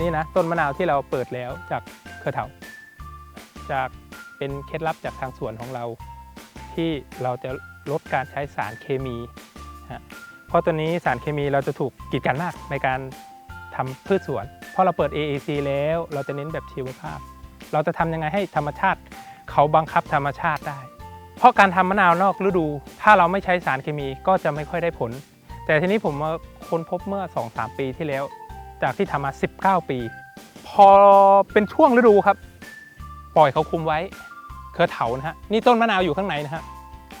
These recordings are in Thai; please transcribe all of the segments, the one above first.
นี่นะต้นมะนาวที่เราเปิดแล้วจากเครือเถาจากเป็นเคล็ดลับจากทางสวนของเรา ที่เราจะลดการใช้สารเคมีฮะเพราะตัวนี้สารเคมีเราจะถูกกีดกันมากในการทำพืชสวนเพราะเราเปิด AAC แล้วเราจะเน้นแบบชีวภาพ เราจะทำยังไงให้ธรรมชาติ เขาบังคับธรรมชาติได้ เพราะการทำมะนาวนอกฤดู ถ้าเราไม่ใช้สารเคมีก็จะไม่ค่อยได้ผล แต่ทีนี้ผมมาค้นพบเมื่อ 2-3 ปีที่แล้ว จากที่ทำมา 19 ปี พอเป็นช่วงฤดูครับ ปล่อยเขาคุมไว้ เครือเถานะฮะนี่ต้นมะนาวอยู่ข้างในนะฮะ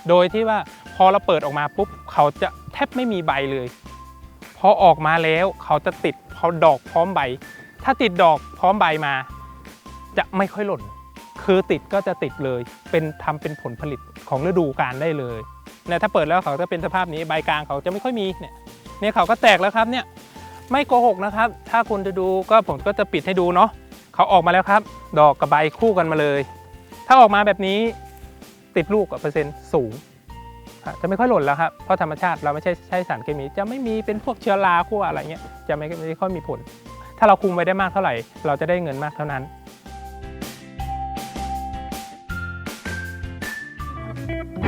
โดยที่ว่าพอเราเปิดออกมาปุ๊บเขาจะแทบไม่มีใบเลย พอออกมาแล้วเขาจะติดพอดอกพร้อมใบ ถ้าติดดอกพร้อมใบมา จะไม่ค่อยหล่น คือติดก็จะติดเลย เป็นทำเป็นผลผลิตของฤดูกาลได้เลยเนี่ยถ้าเปิดแล้วเขาจะเป็นสภาพนี้ใบกลางเขาจะไม่ค่อยมีเนี่ยเนี่ยเขาก็แตกแล้วครับเนี่ย ไม่โกหกนะครับ ถ้าคุณจะดูก็ผมก็จะปิดให้ดูเนาะเขาออกมาแล้วครับ ดอกกับใบคู่กันมาเลย ถ้าออกมาแบบนี้ติดลูกกับเปอร์เซ็นต์สูงจะไม่ค่อยหล่นแล้วครับ เพราะธรรมชาติเราไม่ใช่ใช้สารเคมี จะไม่มีเป็นพวกเชื้อราขั้วอะไรเงี้ย จะไม่ไม่ค่อยมีผล ถ้าเราคุมไว้ได้มากเท่าไหร่ เราจะได้เงินมากเท่านั้น thank you